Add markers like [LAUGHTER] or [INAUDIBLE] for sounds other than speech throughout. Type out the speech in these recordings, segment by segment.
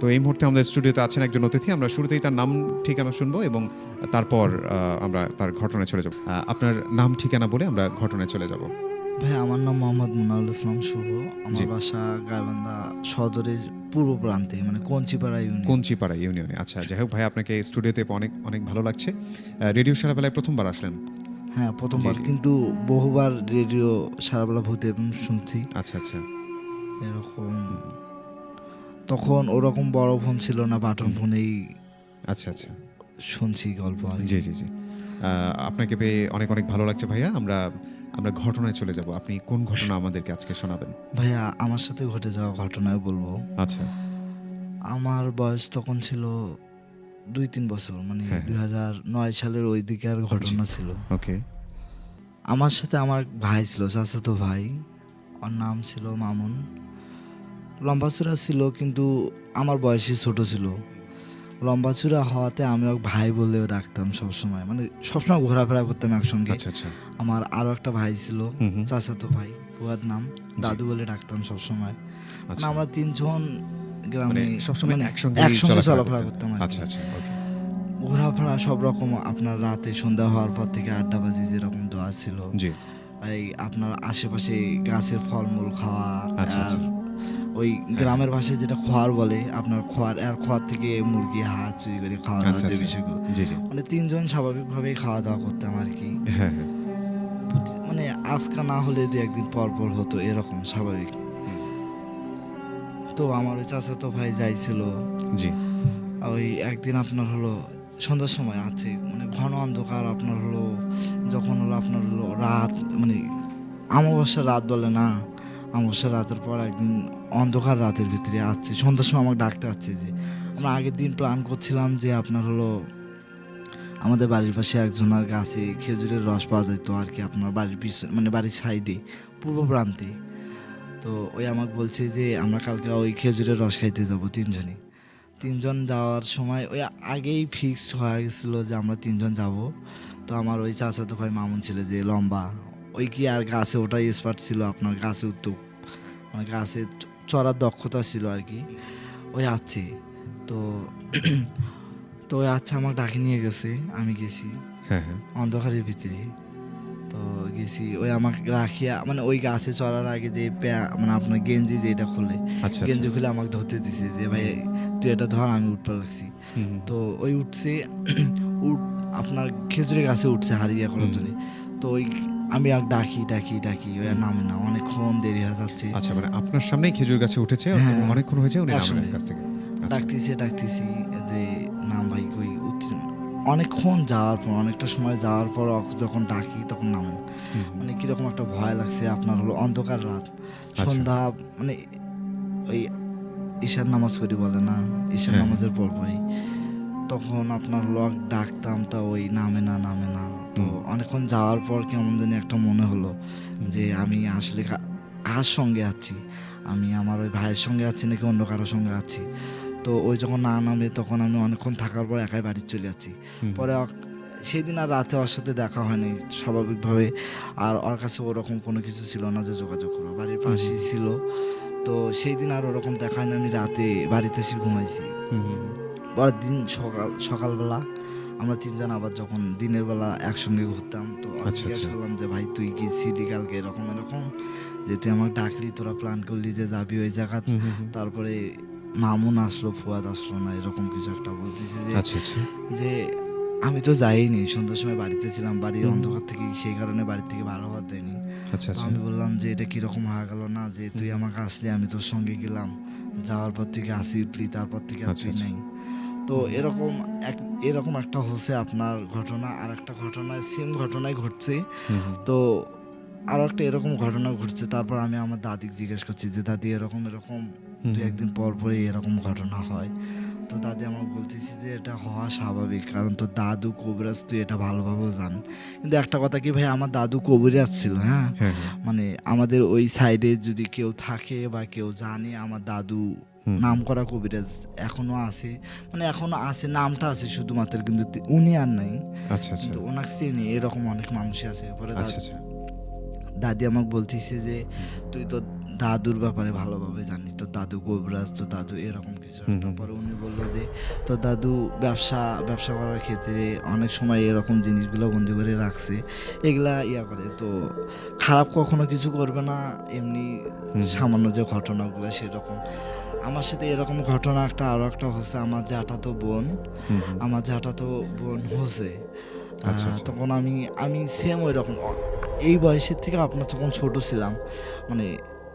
তো এই মুহূর্তে আমাদের স্টুডিওতে আছেন একজন অতিথি। আমরা শুরুতেই তার নাম ঠিকানা শুনব এবং তারপর আমরা তার ঘটনায় চলে যাব। আপনার নাম ঠিকানা বলে আমরা ঘটনায় চলে যাব। ভাই আমার নাম মোহাম্মদ মুনাউল ইসলাম শুভ। আমার বাসা গাইবান্ধা সদরের পূর্ব প্রান্তে মানে কঞ্চিপাড়া ইউনিয়ন। কঞ্চিপাড়া ইউনিয়নে। আচ্ছা যাই হোক ভাই আপনাকে স্টুডিওতে অনেক অনেক ভালো লাগছে। রেডিও সারাবেলায় প্রথমবার আসলেন। হ্যাঁ প্রথমবার। কিন্তু বহুবার রেডিও সারাবেলা ভূতে শুনছি। আচ্ছা আচ্ছা। এরকম তখন ওরকম বড় ফোন ছিল না বাটন ফোনেই আচ্ছা আচ্ছা। শুনছি গল্প আর জি জি জি। আপনাকে পেয়ে অনেক অনেক ভালো লাগছে ভাইয়া। আমরা আমরা ঘটনায় চলে যাব। আপনি কোন ঘটনা আমাদেরকে আজকে শোনাবেন? ভাইয়া আমার সাথে ঘটে যাওয়া ঘটনায় বলব। আচ্ছা। আমার বয়স তখন ছিল দুই তিন বছর মানে হ্যাঁ। দুই হাজার নয় সালের ওই দিকে দিকের ঘটনা ছিল। ওকে। আমার সাথে আমার ভাই ছিল চাচাতো ভাই। ওর নাম ছিল মামুন। লম্বাচূড়া ছিল কিন্তু আমার বয়সে ছোট ছিল। লম্বাচূড়া হওয়াতে আমি ওকে ভাই বলেও ডাকতাম সবসময়। মানে সবসময় ঘোরাফেরা করতাম একসঙ্গে। আচ্ছা আচ্ছা। আমার আরও একটা ভাই ছিল চাচাতো ভাই ফুয়াদ নাম। দাদু বলে ডাকতাম সবসময়। মানে আচ্ছা। আমরা তিনজন গ্রামে মানে সবসময় মানে একসঙ্গে একসঙ্গে চলাফেরা করতাম আচ্ছা আচ্ছা ঘোরাফেরা সব রকম আপনার রাতে সন্ধ্যা হওয়ার পর থেকে আড্ডাবাজি যেরকম দেওয়া ছিল। এই আপনার আশেপাশে গাছের ফলমূল খাওয়া। ওই গ্রামের ভাষায় যেটা খোয়ার বলে আপনার খোয়ার আর খোয়ার থেকে মুরগি হাঁস চুরি করে খাওয়া দাওয়া আচ্ছা যে আচ্ছা। বিষয়গুলো মানে তিনজন স্বাভাবিকভাবেই খাওয়া দাওয়া করতাম আর কি। হ্যাঁ হ্যাঁ। মানে আজকা না হলে দু একদিন পর পর হতো এরকম স্বাভাবিক। তো আমার ওই চাচাতো ভাই যাইছিল। জি। ওই একদিন আপনার হলো সন্ধ্যার সময় আছে মানে ঘন অন্ধকার আপনার হলো যখন হলো আপনার হলো রাত মানে অমাবস্যার রাত বলে না? অমাবস্যার রাতের পর একদিন অন্ধকার রাতের ভিতরে আসছে। সন্ধ্যার সময় আমাকে ডাকতে আসছে যে, আমরা আগের দিন প্ল্যান করছিলাম যে আপনার হলো আমাদের বাড়ির পাশে একজনের গাছে খেজুরের রস পাওয়া যেত আর কি আপনার বাড়ির পিছনে মানে বাড়ির সাইডে পূর্ব প্রান্তে। তো ওই আমাকে বলছে যে, আমরা কালকে ওই খেজুরের রস খাইতে যাব তিনজনই তিনজন যাওয়ার সময় ওই আগেই ফিক্স হয়ে গেছিল যে আমরা তিনজন যাব। তো আমার ওই চাচাতো ভাই মামুন ছিল যে, লম্বা ওই কি আর গাছে ওটাই স্পার্ট ছিল আপনার গাছে উঠতো মানে গাছে চড়ার দক্ষতা ছিল আর কি। ওই আছে তো [CLEARS THROAT] তো ওই আচ্ছা আমাকে ডাকে নিয়ে গেছে আমি গেছি। হ্যাঁ হ্যাঁ। অন্ধকারের ভিতরে। তো গেছি ওই আমাকে রাখিয়া মানে ওই গাছে চড়ার আগে যে প্যা- মানে আপনার গেঞ্জি যেটা খুলে আচ্ছা গেঞ্জি আচ্ছা খুলে আমাকে ধরতে দিছে যে ভাই তুই এটা ধর আমি উঠতে লাগছি। তো ওই উঠছে [CLEARS THROAT] উঠ আপনার খেজুরের গাছে উঠছে হারিয়ে করার জন্য। তো ওই আমি আর ডাকি ডাকি ডাকি ওই নামে না অনেকক্ষণ দেরি হয়ে যাচ্ছে আচ্ছা মানে আপনার সামনেই খেজুর গাছে উঠেছে হ্যাঁ। অনেকক্ষণ হয়েছে উনি। কাছ থেকে আচ্ছা। ডাকতেছি ডাকতেছি যে নাম ভাই কই উঠছে অনেকক্ষণ যাওয়ার পর অনেকটা সময় যাওয়ার পর যখন ডাকি তখন নামে মানে কীরকম একটা ভয় লাগছে আপনার হলো অন্ধকার রাত আচ্ছা। সন্ধ্যা মানে ওই ঈশার নামাজ করি বলে না ঈশার হ্যাঁ। নামাজের পর পরই তখন আপনার হলো ডাকতাম তা ওই নামে না নামে না। তো অনেকক্ষণ যাওয়ার পর কেমন জানি একটা মনে হলো যে আমি আসলে কার সঙ্গে আছি? আমি আমার ওই ভাইয়ের সঙ্গে আছি নাকি অন্য কারোর সঙ্গে আছি? তো ওই যখন না নামে তখন আমি অনেকক্ষণ থাকার পর একাই বাড়ি চলে যাচ্ছি। পরে সেদিন আর রাতে ওর সাথে দেখা হয়নি স্বাভাবিকভাবে। আর ওর কাছে ওরকম কোনো কিছু ছিল না যে যোগাযোগ করব। বাড়ির পাশেই ছিল। তো সেই দিন আর ওরকম দেখা হয়নি। আমি রাতে বাড়িতে এসে ঘুমাইছি। পরের দিন সকাল সকালবেলা আমরা তিনজন আবার যখন দিনের বেলা একসঙ্গে ঘুরতাম তো আচ্ছা, জিজ্ঞেস আচ্ছা। করলাম যে ভাই তুই কি ছিলি কালকে? এরকম এরকম। যে তুই আমাকে ডাকলি তোরা প্ল্যান করলি যে যাবি ওই জায়গা। তারপরে মামুন আসলো ফুয়াদ আসলো না এরকম কিছু একটা বলতেছি যে আচ্ছা যে আমি তো যাইনি সন্ধ্যার সময় বাড়িতে ছিলাম বাড়ির অন্ধকার থেকে সেই কারণে বাড়ি থেকে বার হওয়ার দেয়নি। আমি বললাম যে এটা কীরকম হয়ে গেল না? যে তুই আমাকে আসলি আমি তোর সঙ্গে গেলাম। যাওয়ার পর থেকে আসি উঠলি তারপর থেকে আর তুই আচ্ছা। নেই। তো এরকম এক এরকম একটা হচ্ছে আপনার ঘটনা আর একটা ঘটনায় সেম ঘটনায় ঘটছে। তো আর একটা এরকম ঘটনা ঘটছে তারপর আমি আমার দাদিকে জিজ্ঞেস করছি যে দাদি এরকম এরকম দু একদিন পর পরে এরকম ঘটনা হয়। তো দাদি আমাকে বলতেছি যে এটা হওয়া স্বাভাবিক কারণ তো দাদু কবিরাজ তুই এটা ভালোভাবেও জান। কিন্তু একটা কথা কি ভাই আমার দাদু কবিরাজ ছিল হ্যাঁ? হ্যাঁ হ্যাঁ। মানে আমাদের ওই সাইডে যদি কেউ থাকে বা কেউ জানে আমার দাদু। নাম করা কবিরাজ এখনও আছে। মানে এখনও আছে নামটা আছে শুধুমাত্র কিন্তু উনি আর নাই। আচ্ছা আচ্ছা। ওনাকে চিনি এরকম অনেক মানুষই আছে। পরে আচ্ছা আচ্ছা। দাদি আমাকে বলতেছে যে তুই তো দাদুর ব্যাপারে ভালোভাবে জানিস তো দাদু গোবরাজ তো দাদু এরকম কিছু হুম, একটা। হুম। পরে উনি বলল যে তো দাদু ব্যবসা ব্যবসা করার ক্ষেত্রে অনেক সময় এরকম জিনিসগুলো বন্দি করে রাখছে এগুলা ইয়া করে। তো খারাপ কখনো কিছু করবে না এমনি সামান্য যে ঘটনাগুলো সেরকম। আমার সাথে এরকম ঘটনা একটা আরও একটা হচ্ছে আমার জ্যাঠা তো বোন। আমার জ্যাঠা তো বোন হচ্ছে আচ্ছা। তখন আমি আমি সেম ওই রকম এই বয়সের থেকে আপনার যখন ছোট ছিলাম মানে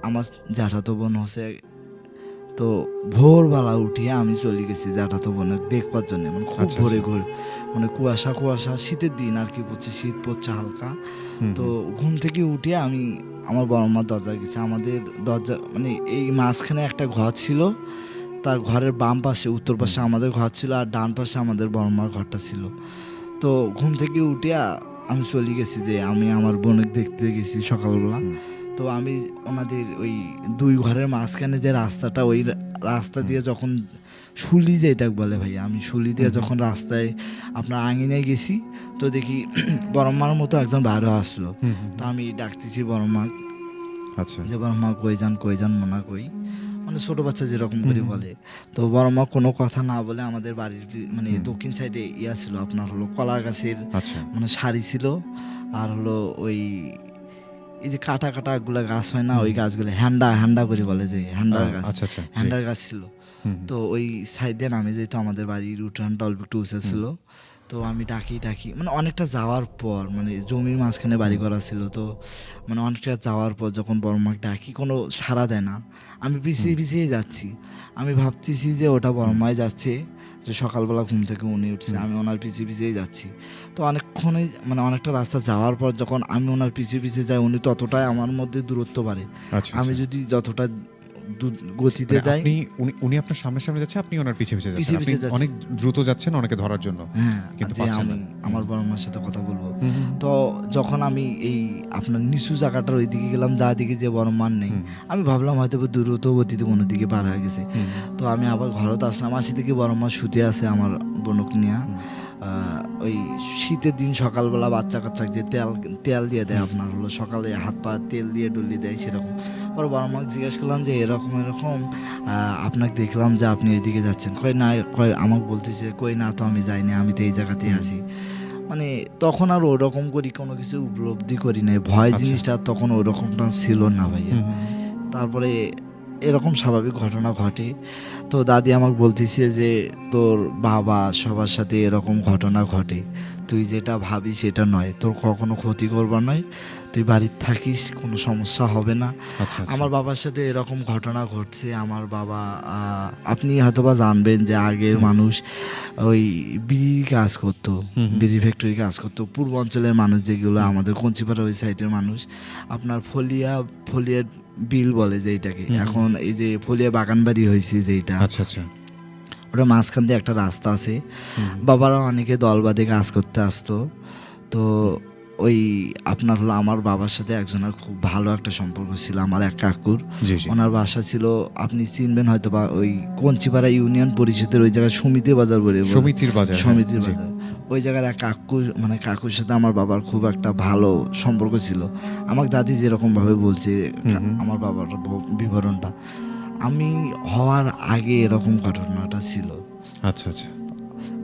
আমার জ্যাঠা তো বোন হচ্ছে তো ভোরবেলা উঠিয়ে আমি চলে গেছি জ্যাঠা তো বোনের দেখবার জন্য মানে খুব আচ্ছা, ভোরে আচ্ছা। ঘোর মানে কুয়াশা কুয়াশা শীতের দিন আর কি পড়ছে শীত পড়ছে হালকা তো ঘুম থেকে উঠে আমি আমার বড় মার দরজা গেছে। আমাদের দরজা মানে এই মাঝখানে একটা ঘর ছিল। তার ঘরের বাম পাশে উত্তর পাশে আমাদের ঘর ছিল আর ডান পাশে আমাদের বড় মার ঘরটা ছিল। তো ঘুম থেকে উঠে আমি চলে গেছি যে আমি আমার বোনের দেখতে গেছি সকালবেলা। তো আমি ওনাদের ওই দুই ঘরের মাঝখানে যে রাস্তাটা ওই রাস্তা দিয়ে যখন শুলি যেটা বলে ভাই আমি শুলি দিয়ে যখন রাস্তায় আপনার আঙিনায় গেছি তো দেখি [CLEARS THROAT] বড়মার মতো একজন বাইরে আসলো। তা আমি ডাকতেছি বড়মা আচ্ছা। যে বড়মা কই যান কই যান মনা কই? মানে ছোট বাচ্চা যেরকম করে বলে। তো বড়মা কোনো কথা না বলে আমাদের বাড়ির মানে দক্ষিণ সাইডে ইয়া ছিল আপনার হলো কলার গাছের আচ্ছা। মানে শাড়ি ছিল। আর হলো ওই এই যে কাটা কাটা গুলা গাছ হয় না ওই গাছগুলো হ্যান্ডা হ্যান্ডা করে বলে যে হ্যান্ডার গাছ। আচ্ছা আচ্ছা। হ্যান্ডার গাছ ছিল। তো ওই সাইড নামে যেহেতু আমাদের বাড়ির উঠানটা অল্প একটু উঁচা ছিল তো আমি ডাকি ডাকি। মানে অনেকটা যাওয়ার পর মানে জমির মাঝখানে বাড়ি করা ছিল তো মানে অনেকটা যাওয়ার পর যখন বড়মাকে ডাকি কোনো সাড়া দেয় না। আমি পিছিয়ে পিছিয়ে যাচ্ছি। আমি ভাবতেছি যে ওটা বড়মায় যাচ্ছে। যে সকালবেলা ঘুম থেকে উনি উঠছে আমি ওনার পিছিয়ে পিছিয়ে যাচ্ছি তো অনেকক্ষণে মানে অনেকটা রাস্তা যাওয়ার পর যখন আমি ওনার পিছিয়ে পিছিয়ে যাই উনি ততটাই আমার মধ্যে দূরত্ব বাড়ে আচ্ছা আমি আচ্ছা। যদি যতটা গতিতে মানে আপনি উনি উনি আপনার সামনে সামনে যাচ্ছে আপনি ওনার পিছে পিছে যাচ্ছেন। আপনি অনেক দ্রুত যাচ্ছেন ওনাকে ধরার জন্য। হ্যাঁ কিন্তু আমি আমার বড় মার সাথে কথা বলব। তো যখন আমি এই আপনার নিচু জায়গাটার ওই দিকে গেলাম যা দিকে যে বড় মান নেই আমি ভাবলাম হয়তো দ্রুত গতিতে কোনো দিকে পার হয়ে গেছে। তো আমি আবার ঘরত আসলাম আসি থেকে বড় মা শুতে আছে আমার বনক নিয়ে। ওই শীতের দিন সকালবেলা বাচ্চা কাচ্চা যে তেল তেল দিয়ে দেয় আপনার হলো সকালে হাত পা তেল দিয়ে ডলি দেয় সেরকম। পরে বাবা মাকে জিজ্ঞেস করলাম যে এরকম এরকম আপনাকে দেখলাম যে আপনি এদিকে যাচ্ছেন। কই না কয় আমাকে বলতেছে কই না তো আমি যাইনি আমি তো এই জায়গাতেই আছি। মানে তখন আর ওরকম করি কোনো কিছু উপলব্ধি করি নাই। ভয় আচ্ছা। জিনিসটা তখন ওরকমটা ছিল না ভাইয়া। তারপরে এরকম স্বাভাবিক ঘটনা ঘটে। তো দাদি আমাকে বলতেছে যে তোর বাবা সবার সাথে এরকম ঘটনা ঘটে। তুই যেটা ভাবিস সেটা নয়। তোর কখনো ক্ষতি করবার নয়। তুই বাড়ির থাকিস কোনো সমস্যা হবে না। আচ্ছা আচ্ছা। আমার বাবার সাথে এরকম ঘটনা ঘটছে। আমার বাবা আপনি হয়তোবা জানবেন যে আগের মানুষ ওই বিড়ি কাজ করতো। বিড়ি ফ্যাক্টরি কাজ করতো। পূর্বাঞ্চলের মানুষ যেগুলো আমাদের কঞ্চিপাড়া ওই সাইডের মানুষ আপনার ফলিয়া ফলিয়ার বিল বলে হুম হুম। এখন এই যে ফলিয়া বাগানবাড়ি হয়েছে যেইটা আচ্ছা আচ্ছা। ওটা মাঝখান দিয়ে একটা রাস্তা আছে। বাবারা অনেকে দল বাঁধে কাজ করতে আসতো। তো ওই আপনার হলো আমার বাবার সাথে একজনের খুব ভালো একটা সম্পর্ক ছিল আমার এক কাকুর। ওনার বাসা ছিল আপনি চিনবেন হয়তো বা ওই কঞ্চিপাড়া ইউনিয়ন পরিষদের ওই জায়গায় সমিতি বাজার বলে। সমিতির বাজার হ্যাঁ, সমিতির বাজার। ওই জায়গার এক কাকু মানে কাকুর সাথে আমার বাবার খুব একটা ভালো সম্পর্ক ছিল। আমার দাদি যেরকমভাবে বলছে। আমার বাবার বিবরণটা। আমি হওয়ার আগে এরকম ঘটনাটা ছিল। আচ্ছা আচ্ছা।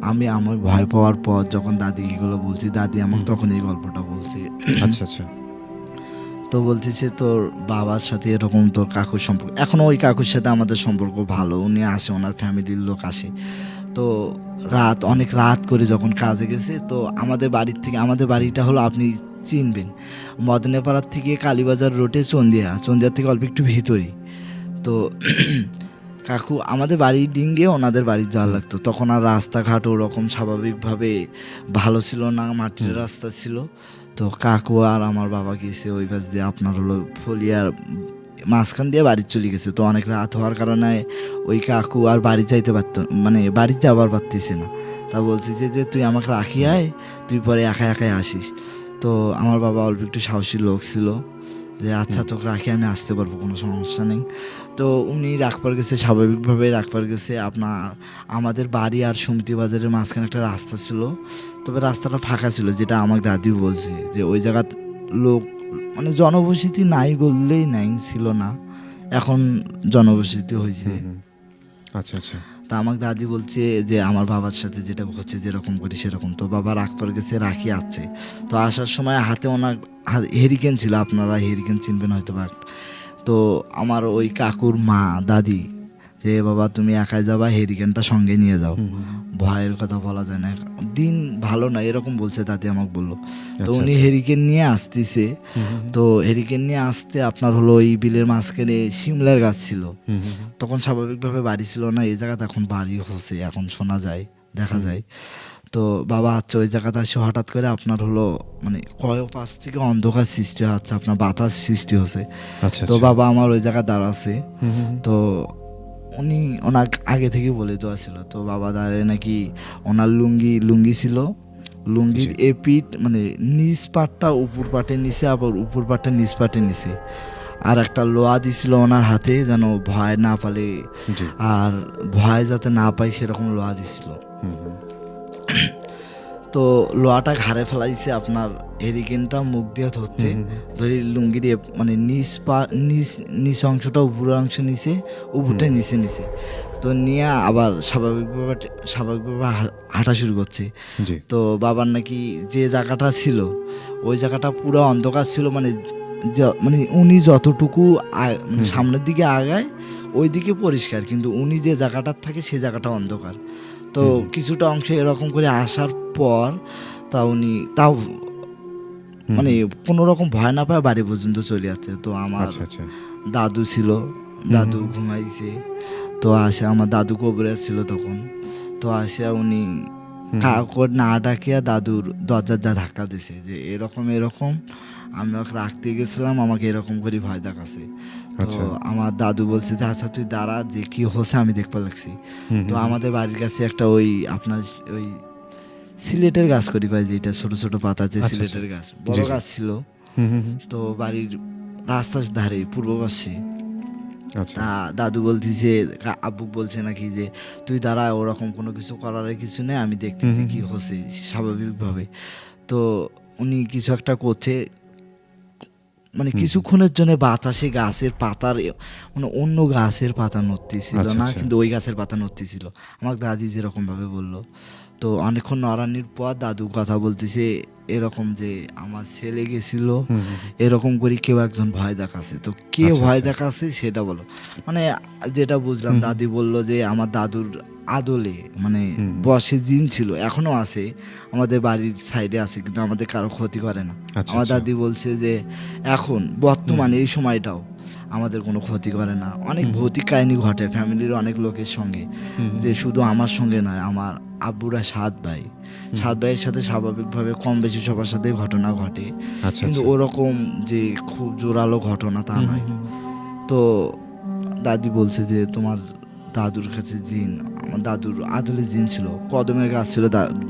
আমি আমার ভয় পাওয়ার পর যখন দাদি এগুলো বলছি দাদি আমাকে তখন এই গল্পটা বলছি। আচ্ছা আচ্ছা। তো বলছি বলতেছে তোর বাবার সাথে এরকম তোর কাকুর সম্পর্ক এখনও ওই কাকুর সাথে আমাদের সম্পর্ক ভালো উনি আসে ওনার ফ্যামিলির লোক আসে। তো রাত অনেক রাত করে যখন কাজে গেছে তো আমাদের বাড়ির থেকে আমাদের বাড়িটা হলো আপনি চিনবেন। মদনেপাড়ার থেকে কালীবাজার রোডে চন্দিয়া চন্দিয়ার থেকে অল্প একটু ভিতরেই। তো [CLEARS THROAT] কাকু আমাদের বাড়ির ডিঙ্গে ওনাদের বাড়ি যাওয়া লাগতো। তখন আর রাস্তাঘাট ওরকম স্বাভাবিকভাবে ভালো ছিল না মাটির রাস্তা ছিল। তো কাকু আর আমার বাবা গেছে ওই পাশ দিয়ে আপনার হলো ফলিয়ার মাঝখান দিয়ে বাড়ি চলে গেছে। তো অনেক রাত হওয়ার কারণে ওই কাকু আর বাড়ি যাইতে পারতো মানে বাড়ি যাবার পারতেছে না। তা বলছে যে যে তুই আমাকে রাখি আয় তুই পরে একা একাই আসিস। তো আমার বাবা অল্প একটু সাহসী লোক ছিল। যে আচ্ছা তোকে রাখি আমি আসতে পারব কোনো সমস্যা নেই। তো উনি রাখবার গেছে স্বাভাবিকভাবে রাখবার গেছে। আপনার আমাদের বাড়ি আর সমিতি বাজারের মাঝখানে একটা রাস্তা ছিল। তবে রাস্তাটা ফাঁকা ছিল যেটা আমার দাদি বলছে যে ওই জায়গার লোক মানে জনবসতি নাই বললেই নাই ছিল না। এখন জনবসতি হয়েছে আচ্ছা আচ্ছা। তা আমাকে দাদি বলছে যে, আমার বাবার সাথে যেটা হচ্ছে যেরকম করি সেরকম। তো বাবা রাগ পর গেছে রাখি আছে। তো আসার সময় হাতে ওনার হেরিকেন ছিল, আপনারা হেরিকেন চিনবেন হয়তো বা তো আমার ওই কাকুর মা, দাদি যে বাবা তুমি একাই যাবা হেরিকেনটা সঙ্গে নিয়ে যাও। ভয়ের কথা বলা যায় না। দিন ভালো না এরকম বলছে তাতে আমাকে বলল। তো উনি হেরিকেন নিয়ে আসতেছে। তো হেরিকেন নিয়ে আসতে আপনার হলো ওই বিলের মাঝখানে শিমলার গাছ ছিল। তখন স্বাভাবিকভাবে বাড়ি ছিল না এই জায়গাতে এখন বাড়ি হচ্ছে এখন শোনা যায় দেখা যায়। তো বাবা আচ্ছা ওই জায়গাতে আসে হঠাৎ করে আপনার হলো মানে কয় পাশ থেকে অন্ধকার সৃষ্টি হচ্ছে আপনার বাতাস সৃষ্টি হচ্ছে। আচ্ছা তো আচ্ছা। বাবা আমার ওই জায়গায় দাঁড়াচ্ছে। তো উনি ওনার আগে থেকে বলে দেওয়া ছিল তো বাবা দাঁড়ে নাকি ওনার লুঙ্গি লুঙ্গি ছিল। লুঙ্গির এ পিঠ মানে নিচ পাটটা উপর পাটের নিচে আবার উপর পাটটা নিচ পাটের নিচে আর একটা লোয়া দিছিল ওনার হাতে যেন ভয় না পালে। আর ভয় যাতে না পাই সেরকম লোয়া দিছিল। তো লোয়াটা ঘাড়ে ফেলাইছে আপনার হেরিকেনটা মুখ দিয়ে ধরছে। ধরি লুঙ্গির এ- মানে নিচ পা নিচ নিচ অংশটা উপর অংশ নিচে উপরটা নিচে নিচে। তো নিয়ে আবার স্বাভাবিকভাবে স্বাভাবিকভাবে হাঁটা শুরু করছে। তো বাবার নাকি যে জায়গাটা ছিল ওই জায়গাটা পুরো অন্ধকার ছিল মানে মানে উনি যতটুকু মানে সামনের দিকে আগায় ওই দিকে পরিষ্কার। কিন্তু উনি যে জায়গাটার থাকে সেই জায়গাটা অন্ধকার। তো কিছুটা অংশ এরকম করে আসার পর তা উনি তাও মানে কোনো রকম ভয় না পায় বাড়ি পর্যন্ত চলে যাচ্ছে তো আমার আচ্ছা আচ্ছা। দাদু ছিল দাদু ঘুমাইছে। তো আসে আমার দাদু কবরে ছিল তখন। তো আসে উনি কাউকে না ডাকিয়া দাদুর দরজার যা ধাক্কা দিছে যে এরকম এরকম আমি ওকে রাখতে গেছিলাম আমাকে এরকম করে ভয় দেখাছে তো আচ্ছা। আমার দাদু বলছে যে আচ্ছা তুই দাঁড়া যে কি হচ্ছে আমি দেখতে লাগছি। তো আমাদের বাড়ির কাছে একটা ওই আপনার ওই সিলেটের গাছ করি কয় যেটা ছোট ছোট পাতা আছে আচ্ছা, সিলেটের গাছ বড় গাছ ছিল। তো বাড়ির রাস্তার ধারে পূর্ব পাশে। আচ্ছা। তা দাদু বলতেছে কা- আব্বু বলছে নাকি যে তুই দাঁড়া ওরকম কোনো কিছু করার কিছু নেই আমি দেখতেছি কি হচ্ছে স্বাভাবিকভাবে। তো উনি কিছু একটা করছে মানে কিছুক্ষণের জন্য বাতাসে গাছের পাতার মানে অন্য গাছের পাতা নড়তেছিল আচ্ছা, না আচ্ছা। কিন্তু ওই গাছের পাতা নড়তেছিল আমার দাদি যেরকম ভাবে বলল তো অনেকক্ষণ নড়ানির পর দাদু কথা বলতেছে এরকম যে আমার ছেলে গেছিল এরকম করে কেউ একজন ভয় দেখাচ্ছে। তো কে আচ্ছা, ভয় আচ্ছা। দেখাচ্ছে সেটা বলো। মানে যেটা বুঝলাম দাদি বলল যে আমার দাদুর আদলে মানে বসে জিন ছিল এখনও আছে আমাদের বাড়ির সাইডে আছে কিন্তু আমাদের কারও ক্ষতি করে না। আচ্ছা, আমার। দাদি বলছে যে এখন বর্তমানে এই সময়টাও আমাদের কোনো ক্ষতি করে না। অনেক ভৌতিক কাহিনী ঘটে ফ্যামিলির অনেক লোকের সঙ্গে যে শুধু আমার সঙ্গে নয় আমার আব্বুরা সাত ভাই। সাত ভাইয়ের সাথে স্বাভাবিকভাবে কম বেশি সবার সাথে ঘটনা ঘটে। আচ্ছা কিন্তু আচ্ছা। ওরকম যে খুব জোরালো ঘটনা তা নয়। তো দাদি বলছে যে তোমার দাদুর কাছে জিন আমার দাদুর আদলে জিন ছিল। কদমের গাছ ছিল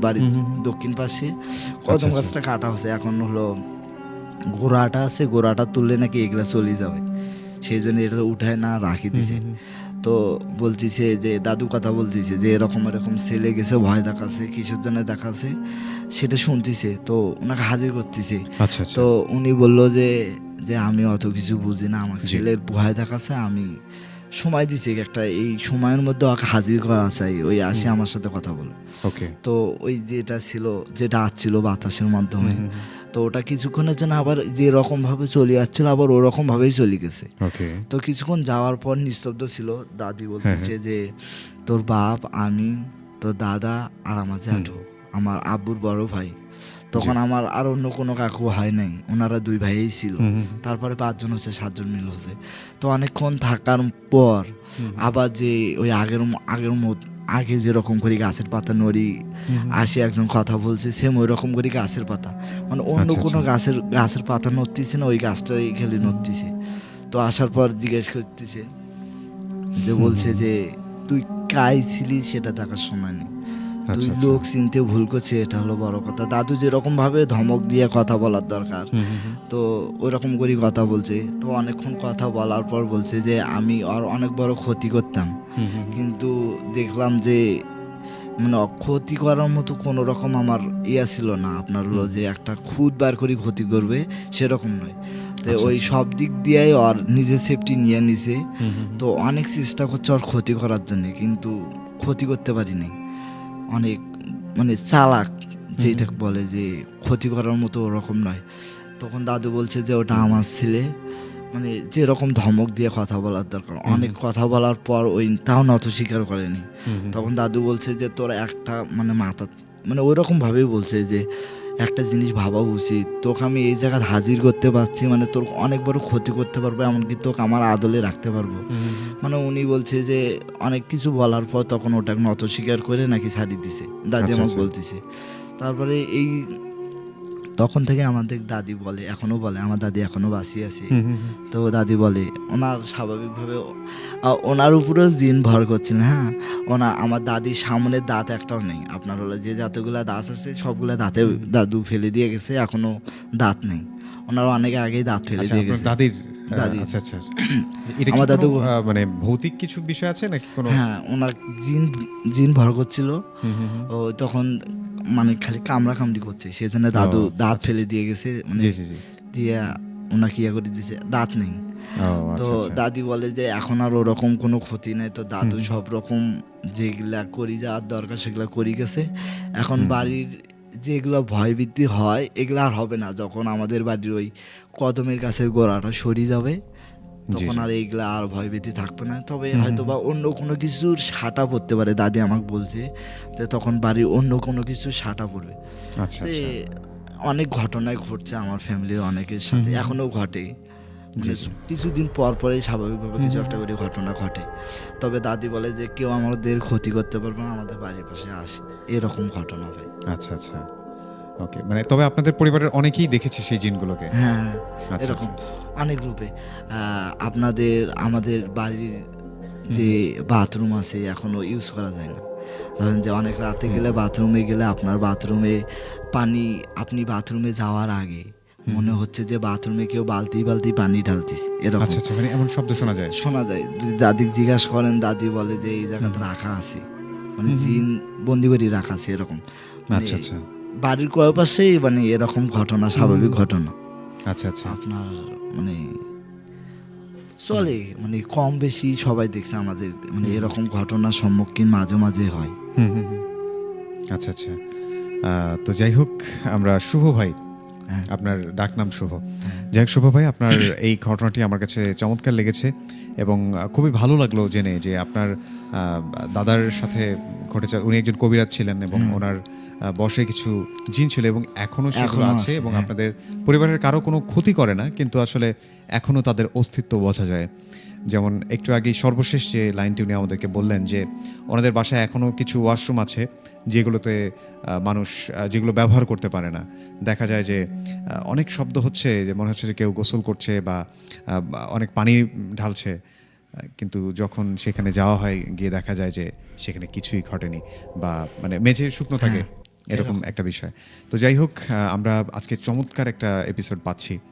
বাড়ির দক্ষিণ পাশে। কদম আচ্ছা। গাছটা কাটা হচ্ছে এখন হলো গোড়াটা আছে। গোড়াটা তুললে নাকি এগুলা চলে যাবে। সেই জন্য এটা উঠায় না রাখি দিছে। তো বলতেছে যে দাদু কথা বলতেছে যে এরকম এরকম ছেলে গেছে ভয় দেখাচ্ছে কিসের জন্য দেখাচ্ছে সেটা শুনতেছে। তো ওনাকে হাজির করতেছে। আচ্ছা আচ্ছা। তো উনি বলল যে যে আমি অত কিছু বুঝি না আমার ছেলের ভয় দেখাচ্ছে আমি সময় দিছি একটা এই সময়ের মধ্যে ওকে হাজির করা চাই ওই আসে আমার সাথে কথা বলো। ওকে। তো ওই যেটা ছিল যেটা আসছিল বাতাসের মাধ্যমে তো ওটা কিছুক্ষণের জন্য আবার যে রকম ভাবে চলে যাচ্ছিল আবার ওরকম ভাবেই চলে গেছে। তো কিছুক্ষণ যাওয়ার পর নিস্তব্ধ ছিল দাদি হ্যাঁ, বলতেছে যে তোর বাপ আমি তোর দাদা আর আমার জ্যাঠো আমার আব্বুর বড় ভাই। তখন আমার আর অন্য কোনো কাকু হয় নাই ওনারা দুই ভাইই ছিল। তারপরে পাঁচজন হচ্ছে সাতজন মিল হচ্ছে। তো অনেকক্ষণ থাকার পর আবার যে ওই আগের আগের মত আগে যেরকম করে গাছের পাতা নড়ি আসে একজন কথা বলছে সেম ওই রকম করে গাছের পাতা। মানে অন্য আচ্ছা, কোনো আচ্ছা। গাছের গাছের পাতা নড়তেছে না ওই গাছটাই খেলে নড়তেছে। তো আসার পর জিজ্ঞেস করতেছে যে বলছে যে তুই কাই ছিলি সেটা দেখার সময় নেই। তুই আচ্ছা, আচ্ছা। লোক চিনতে ভুল করছে এটা হলো বড় কথা। দাদু যেরকম ভাবে ধমক দিয়ে কথা বলার দরকার। তো ওই রকম করে কথা বলছে। তো অনেকক্ষণ কথা বলার পর বলছে যে আমি আর অনেক বড় ক্ষতি করতাম। কিন্তু দেখলাম যে মানে ক্ষতি করার মতো কোনো রকম আমার ইয়া ছিল না। আপনার হলো যে একটা খুদ বার করে ক্ষতি করবে সেরকম নয়। তো ওই সব দিক দিয়েই ওর নিজের সেফটি নিয়ে নিছে। তো অনেক চেষ্টা করছে ওর ক্ষতি করার জন্য কিন্তু ক্ষতি করতে পারিনি। অনেক মানে চালাক যেটা বলে যে ক্ষতি করার মতো ওরকম নয়। তখন দাদু বলছে যে ওটা আমার ছেলে। মানে যেরকম ধমক দিয়ে কথা বলার দরকার। অনেক কথা বলার পর ওই তাও নত স্বীকার করেনি। তখন দাদু বলছে যে তোর একটা মানে মাথা মানে ওই রকম ভাবেই বলছে যে একটা জিনিস ভাবা উচিত। তোকে আমি এই জায়গায় হাজির করতে পারছি মানে তোর অনেক বড় ক্ষতি করতে পারব এমনকি তোকে আমার আদলে রাখতে পারব। মানে উনি বলছে যে অনেক কিছু বলার পর তখন ওটাকে নত স্বীকার করে নাকি ছাড়িয়ে দিছে। দাদি আচ্ছা, আমাকে আচ্ছা। বলতেছে। তারপরে এই তখন থেকে আমাদের দাদি বলে এখনও বলে আমার দাদি এখনও বাঁচিয়ে আছে। তো দাদি বলে ওনার স্বাভাবিকভাবে ওনার উপরেও জিন ভর করছেন হ্যাঁ? ওনা আমার দাদির সামনের দাঁত একটাও নেই। আপনার হলো যে যতগুলো দাঁত আছে সবগুলো দাঁতে দাদু ফেলে দিয়ে গেছে এখনও দাঁত নেই। ওনার অনেক আগেই দাঁত ফেলে আচ্ছা, দিয়ে গেছে। দাদির। দাদি আচ্ছা আচ্ছা। [CLEARS THROAT] আমার দাদু মানে ভৌতিক কিছু বিষয় আছে নাকি কোনো? হ্যাঁ ওনার জিন জিন ভর করছিল। ও তখন মানে খালি কামড়া কামড়ি করছে। সেজন্য দাদু দাঁত ফেলে দিয়ে গেছে মানে জি জি দিয়ে ওনাকে ইয়ে করে দিয়েছে দাঁত নেই। তো আচ্ছা আচ্ছা। দাদি বলে যে এখন আর ওরকম কোনো ক্ষতি নাই তো দাদু সব রকম যেগুলা করি যাওয়ার দরকার সেগুলো করি গেছে। এখন বাড়ির যেগুলো ভয়বৃদ্ধি হয় এগুলো আর হবে না। যখন আমাদের বাড়ির ওই কদমের কাছে গোড়াটা সরিয়ে যাবে তখন আর এইগুলা আর ভয়ভীতি থাকবে না। তবে হয়তো বা অন্য কোনো কিছুর সাটা পড়তে পারে দাদি আমাকে বলছে যে তখন বাড়ির অন্য কোনো কিছুর সাটা পড়বে। আচ্ছা আচ্ছা। অনেক ঘটনায় ঘটছে আমার ফ্যামিলির অনেকের সাথে হুম। এখনও ঘটে। মানে। কিছুদিন পর পরেই স্বাভাবিকভাবে কিছু একটা করে ঘটনা ঘটে। তবে দাদি বলে যে কেউ আমাদের ক্ষতি করতে পারবে না আমাদের বাড়ির পাশে আসে। এরকম ঘটনা ভাই আচ্ছা আচ্ছা। ওকে মানে তবে আপনাদের পরিবারের অনেকেই দেখেছে সেই জিনগুলোকে। হ্যাঁ আচ্ছা, এরকম অনেক রূপে। আপনাদের আমাদের বাড়ির যে বাথরুম আছে এখনও ইউজ করা যায় না। ধরেন যে অনেক রাতে গেলে বাথরুমে গেলে আপনার বাথরুমে পানি আপনি বাথরুমে যাওয়ার আগে মনে হচ্ছে যে বাথরুমে কেউ বালতি বালতি পানি ঢালতিস এরকম। আচ্ছা আচ্ছা মানে এমন শব্দ শোনা যায়। শোনা যায়। যদি দাদি জিজ্ঞাসা করেন দাদি বলে যে এই জায়গাতে রাখা আছে। মানে জিন বন্দি করে রাখা আছে এরকম। মানে আচ্ছা আচ্ছা। বাড়ির কয় পাশেই মানে এরকম ঘটনা স্বাভাবিক ঘটনা। আচ্ছা আচ্ছা। আপনার মানে চলে মানে কম বেশি সবাই দেখছে আমাদের মানে এরকম ঘটনার সম্মুখীন মাঝে মাঝে হয়। হুম হুম হুম। আচ্ছা আচ্ছা। তো যাই হোক আমরা শুভ ভাই হ্যাঁ। আপনার ডাক নাম শুভ যাই হোক শুভ ভাই আপনার এই ঘটনাটি আমার কাছে চমৎকার লেগেছে এবং খুবই ভালো লাগল জেনে যে আপনার দাদার সাথে ঘটেছে উনি একজন কবিরাজ ছিলেন এবং ওনার বসে কিছু জিন ছিল এবং এখনও সেগুলো আছে এবং হ্যাঁ। আপনাদের পরিবারের কারও কোনো ক্ষতি করে না কিন্তু আসলে এখনও তাদের অস্তিত্ব বোঝা যায়। যেমন একটু আগে সর্বশেষ যে লাইনটি উনি আমাদেরকে বললেন যে ওনাদের বাসায় এখনও কিছু ওয়াশরুম আছে যেগুলোতে মানুষ যেগুলো ব্যবহার করতে পারে না। দেখা যায় যে অনেক শব্দ হচ্ছে যে মনে হচ্ছে যে কেউ গোসল করছে বা অনেক পানি ঢালছে। কিন্তু যখন সেখানে যাওয়া হয় গিয়ে দেখা যায় যে সেখানে কিছুই ঘটেনি বা মানে মেঝে শুকনো থাকে এরকম একটা বিষয়। তো যাই হোক আমরা আজকে চমৎকার একটা এপিসোড পাচ্ছি।